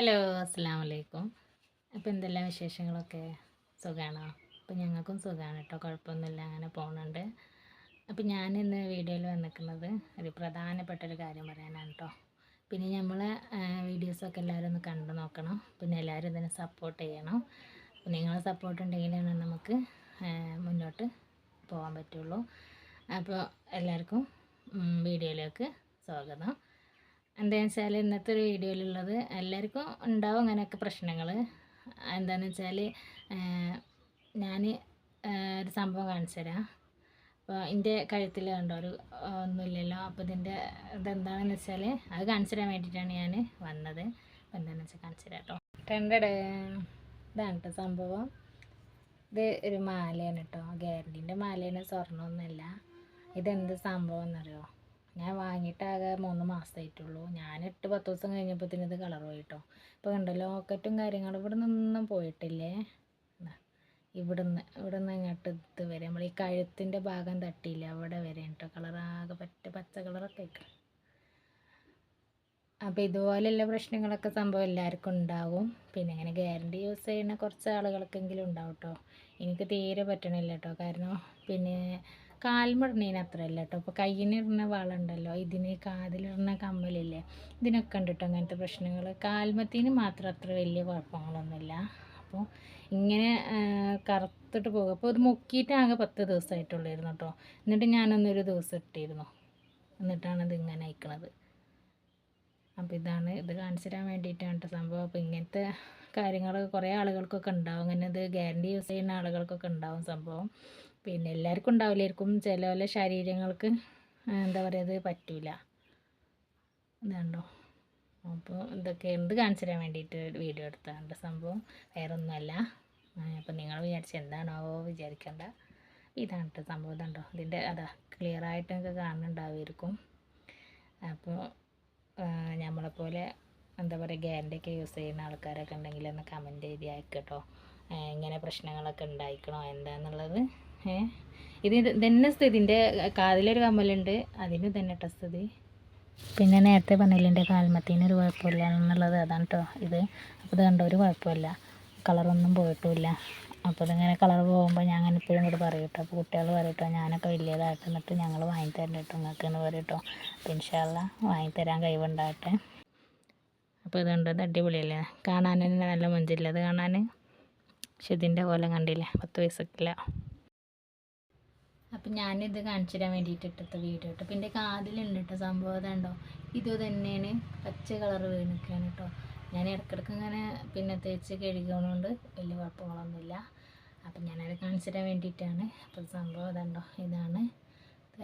Hello അസ്സാം വലൈക്കും അപ്പോൾ എന്തെല്ലാം വിശേഷങ്ങളൊക്കെ? സുഖമാണോ അപ്പോൾ ഞങ്ങൾക്കും സുഖമാണ് കേട്ടോ കുഴപ്പമൊന്നുമില്ല അങ്ങനെ പോകുന്നുണ്ട് അപ്പോൾ ഞാൻ ഇന്ന് വീഡിയോയിൽ വന്നിരിക്കുന്നത് ഒരു പ്രധാനപ്പെട്ട ഒരു കാര്യം പറയാനാണ് കേട്ടോ പിന്നെ നമ്മൾ വീഡിയോസൊക്കെ എല്ലാവരും ഒന്ന് കണ്ടു നോക്കണം. പിന്നെ എല്ലാവരും ഇതിനെ സപ്പോർട്ട് ചെയ്യണം. അപ്പോൾ നിങ്ങളെ സപ്പോർട്ട് ഉണ്ടെങ്കിലാണ് നമുക്ക് മുന്നോട്ട് പോകാൻ പറ്റുള്ളൂ. അപ്പോൾ എല്ലാവർക്കും വീഡിയോയിലേക്ക് സ്വാഗതം. എന്താണെന്ന് വെച്ചാൽ ഇന്നത്തെ ഒരു വീഡിയോയിലുള്ളത് എല്ലാവർക്കും ഉണ്ടാവും അങ്ങനെയൊക്കെ പ്രശ്നങ്ങൾ എന്താണെന്ന് വെച്ചാൽ ഞാൻ ഒരു സംഭവം കാണിച്ചു തരാം അപ്പോൾ എന്റെ കഴുത്തിൽ കണ്ടോ ഒരു ഒന്നുമില്ലല്ലോ. അപ്പോൾ ഇതിന്റെ ഇതെന്താണെന്ന് വെച്ചാൽ അത് കാണിച്ചു തരാൻ വേണ്ടിയിട്ടാണ് ഞാൻ വന്നത്. അപ്പോൾ എന്താണെന്ന് വെച്ചാൽ കാണിച്ചു തരാം കേട്ടോ രണ്ടടേ ഇതാണ് കേട്ടോ സംഭവം. ഇത് ഒരു മാലയാണ് കേട്ടോ ഗ്യാരണ്ടീന്റെ മാലയാണ് സ്വർണമൊന്നുമല്ല. ഇതെന്ത് സംഭവം എന്നറിയോ? ഞാൻ വാങ്ങിയിട്ടാകെ മൂന്ന് മാസമായിട്ടുള്ളൂ. ഞാൻ എട്ട് പത്ത് ദിവസം കഴിഞ്ഞപ്പോഴത്തേന് ഇത് കളർ പോയിട്ടോ. ഇപ്പോൾ കണ്ടല്ലോ ലോക്കറ്റും കാര്യങ്ങളും ഇവിടെ നിന്നും പോയിട്ടില്ലേ? ഇവിടുന്ന് ഇവിടുന്ന് ഇങ്ങോട്ട് ഇത് വരെ. നമ്മൾ ഈ കഴുത്തിന്റെ ഭാഗം തട്ടിയില്ല അവിടെ വരെ കേട്ടോ കളറാകെ പറ്റ പച്ച കളറൊക്കെ ആയിക്കണം. അപ്പോൾ ഇതുപോലെയുള്ള പ്രശ്നങ്ങളൊക്കെ സംഭവം എല്ലാവർക്കും ഉണ്ടാവും പിന്നെ ഇങ്ങനെ ഗ്യാരണ്ടി യൂസ് ചെയ്യുന്ന കുറച്ച് ആളുകൾക്കെങ്കിലും ഉണ്ടാവും കേട്ടോ എനിക്ക് തീരെ പറ്റണില്ല കേട്ടോ കാരണം പിന്നെ കാൽമിടുന്നതിന് അത്ര അല്ല കേട്ടോ ഇപ്പോൾ കയ്യിനിടുന്ന വളമുണ്ടല്ലോ ഇതിന് കാതിലിടുന്ന കമ്മലില്ലേ ഇതിനൊക്കെ ഉണ്ട് കേട്ടോ അങ്ങനത്തെ പ്രശ്നങ്ങൾ കാൽമത്തിന് മാത്രം അത്ര വലിയ കുഴപ്പങ്ങളൊന്നുമില്ല. അപ്പോൾ ഇങ്ങനെ കറുത്തിട്ട് പോകും. അപ്പോൾ ഇത് മുക്കിയിട്ട് ആകെ പത്ത് ദിവസമായിട്ടുള്ളായിരുന്നു കേട്ടോ എന്നിട്ട് ഞാനൊന്നൊരു ദിവസം ഇട്ടിരുന്നു. എന്നിട്ടാണ് ഇത് ഇങ്ങനെ അയക്കണത്. അപ്പോൾ ഇതാണ് ഇത് കാണിച്ചു തരാൻ വേണ്ടിയിട്ടാണ് കേട്ടോ സംഭവം. അപ്പോൾ ഇങ്ങനത്തെ കാര്യങ്ങൾ കുറേ ആളുകൾക്കൊക്കെ ഉണ്ടാവും. അങ്ങനെ ഇത് ഗ്യാരണ്ടി യൂസ് ചെയ്യുന്ന ആളുകൾക്കൊക്കെ ഉണ്ടാവും സംഭവം. പിന്നെ എല്ലാവർക്കും ഉണ്ടാവില്ലായിരിക്കും. ചില പല ശരീരങ്ങൾക്ക് എന്താ പറയുക അത് പറ്റില്ല ഇതുണ്ടോ അപ്പോൾ ഇതൊക്കെ എന്ത് കാണിച്ചു തരാൻ വേണ്ടിയിട്ട് വീഡിയോ എടുത്തതാണ് സംഭവം. വേറെ ഒന്നുമല്ല അപ്പോൾ നിങ്ങൾ വിചാരിച്ച എന്താണാവോ വിചാരിക്കേണ്ട. ഇതാണ് കേട്ടോ സംഭവം. ഇതുണ്ടോ? ഇതിന്റെ അതാ ക്ലിയർ ആയിട്ട് നിങ്ങൾക്ക് കാണുന്നുണ്ടാവുമായിരിക്കും. അപ്പോൾ നമ്മളെപ്പോലെ എന്താ പറയുക ഗ്യാരന്റിയൊക്കെ യൂസ് ചെയ്യുന്ന ആൾക്കാരൊക്കെ ഉണ്ടെങ്കിൽ ഒന്ന് കമന്റ് ചെയ്ത് അയക്കട്ടോ ഇങ്ങനെ പ്രശ്നങ്ങളൊക്കെ ഉണ്ടായിക്കണോ? എന്താണെന്നുള്ളത് ഇത് തന്നെ സ്ഥിതിന്റെ കാതിലൊരു കമ്മലുണ്ട്. അതിന് തന്നെ കേട്ടോ സ്ഥിതി. പിന്നെ നേരത്തെ പറഞ്ഞില്ല എന്റെ കാൽമത്തിന് ഒരു കുഴപ്പമില്ല എന്നുള്ളത് അതാണ് കേട്ടോ ഇത്. അപ്പോൾ ഇത് കണ്ടോ ഒരു കുഴപ്പമില്ല. കളറൊന്നും പോയിട്ടുമില്ല അപ്പോൾ ഇതിങ്ങനെ കളർ പോകുമ്പോൾ ഞാൻ അങ്ങനെ ഇപ്പോഴും കൂടെ പറയും കേട്ടോ അപ്പോൾ കുട്ടികൾ പറയും കേട്ടോ ഞാനൊക്കെ വലിയതായിട്ട് എന്നിട്ട് ഞങ്ങൾ വാങ്ങിത്തരണ്ട കേട്ടോ നിങ്ങൾക്ക് എന്ന് പറയും കേട്ടോ അപ്പോൾ വാങ്ങിത്തരാൻ കഴിവുണ്ടാകട്ടെ. അപ്പോൾ ഇതുണ്ട് ഇത് അടിപൊളിയല്ലേ? കാണാൻ തന്നെ നല്ല മഞ്ചില്ല. അത് കാണാൻ പക്ഷെ ഇതിന്റെ കോലം കണ്ടില്ലേ? പത്ത് വയസ്സൊക്കെ അപ്പം ഞാനിത് കാണിച്ചു തരാൻ വേണ്ടിയിട്ട് ഇട്ടത്തെ വീഡിയോ കേട്ടോ പിന്നെ കാതിലുണ്ട് കേട്ടോ സംഭവം അതുണ്ടോ? ഇത് തന്നെയാണ് പച്ച കളർ വീണിക്കുകയാണ് കേട്ടോ. ഞാൻ ഇടയ്ക്കിടയ്ക്ക് ഇങ്ങനെ പിന്നെ തേച്ച് കഴുകണോണ്ട് വലിയ കുഴപ്പങ്ങളൊന്നുമില്ല. അപ്പം ഞാനത് കാണിച്ചു തരാൻ വേണ്ടിയിട്ടാണ് അപ്പോൾ സംഭവം അതുണ്ടോ? ഇതാണ്.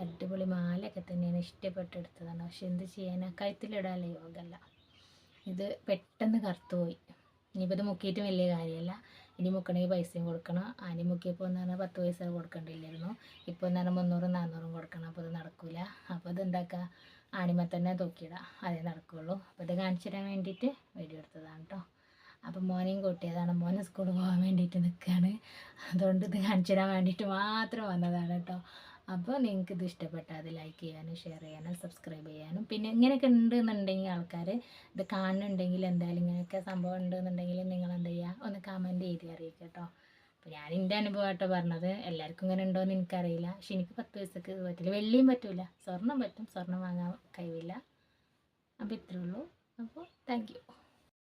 അടിപൊളി മാലയൊക്കെ തന്നെയാണ്. ഇഷ്ടപ്പെട്ടെടുത്തതാണ് പക്ഷെ എന്ത് ചെയ്യാനാ? കഴുത്തിലിടാൻ യോഗല്ല ഇത് പെട്ടെന്ന് കറുത്തു പോയി ഇനിയിപ്പോൾ ഇത് മുക്കിയിട്ട് വലിയ കാര്യമല്ല ഇനി മുക്കണമെങ്കിൽ പൈസയും കൊടുക്കണം. ആനി മുക്കിയപ്പോൾ എന്ന് പറഞ്ഞാൽ പത്ത് പൈസ കൊടുക്കേണ്ടില്ലായിരുന്നു. ഇപ്പോൾ എന്ന് പറഞ്ഞാൽ മുന്നൂറും നാന്നൂറും കൊടുക്കണം. അപ്പോൾ ഇത് നടക്കില്ല അപ്പോൾ ഇത് എന്താക്കുക ആണിമ തന്നെ തൂക്കിയിടാം. അതേ നടക്കുകയുള്ളൂ അപ്പോൾ ഇത് കാണിച്ചു തരാൻ വേണ്ടിയിട്ട് വീഡിയോ എടുത്തതാണ് കേട്ടോ അപ്പം മോനെയും കൂട്ടിയതാണ്. മോനെ സ്കൂളിൽ പോകാൻ വേണ്ടിയിട്ട് നിൽക്കുകയാണ് അതുകൊണ്ട് ഇത് കാണിച്ചു തരാൻ വേണ്ടിയിട്ട് മാത്രം വന്നതാണ് കേട്ടോ അപ്പോൾ നിങ്ങൾക്ക് ഇത് ഇഷ്ടപ്പെട്ടാൽ അത് ലൈക്ക് ചെയ്യാനും ഷെയർ ചെയ്യാനും സബ്സ്ക്രൈബ് ചെയ്യാനും. പിന്നെ ഇങ്ങനെയൊക്കെ ഉണ്ടെന്നുണ്ടെങ്കിൽ ആൾക്കാർ ഇത് കാണുന്നുണ്ടെങ്കിൽ എന്തായാലും ഇങ്ങനെയൊക്കെ സംഭവം ഉണ്ടെന്നുണ്ടെങ്കിൽ നിങ്ങൾ എന്ത് ചെയ്യുക ഒന്ന് കമന്റ് ചെയ്ത് അറിയിക്കുക കേട്ടോ അപ്പോൾ ഞാൻ എന്റെ അനുഭവമായിട്ടോ പറഞ്ഞത്. എല്ലാവർക്കും ഇങ്ങനെ ഉണ്ടോ എന്ന് എനിക്കറിയില്ല. പക്ഷെ എനിക്ക് പത്ത് വയസ്സൊക്കെ പറ്റില്ല. വെള്ളിയും പറ്റില്ല സ്വർണം പറ്റും. സ്വർണം വാങ്ങാൻ കഴിവില്ല. അപ്പോൾ ഇത്രേ ഉള്ളൂ. അപ്പോൾ താങ്ക്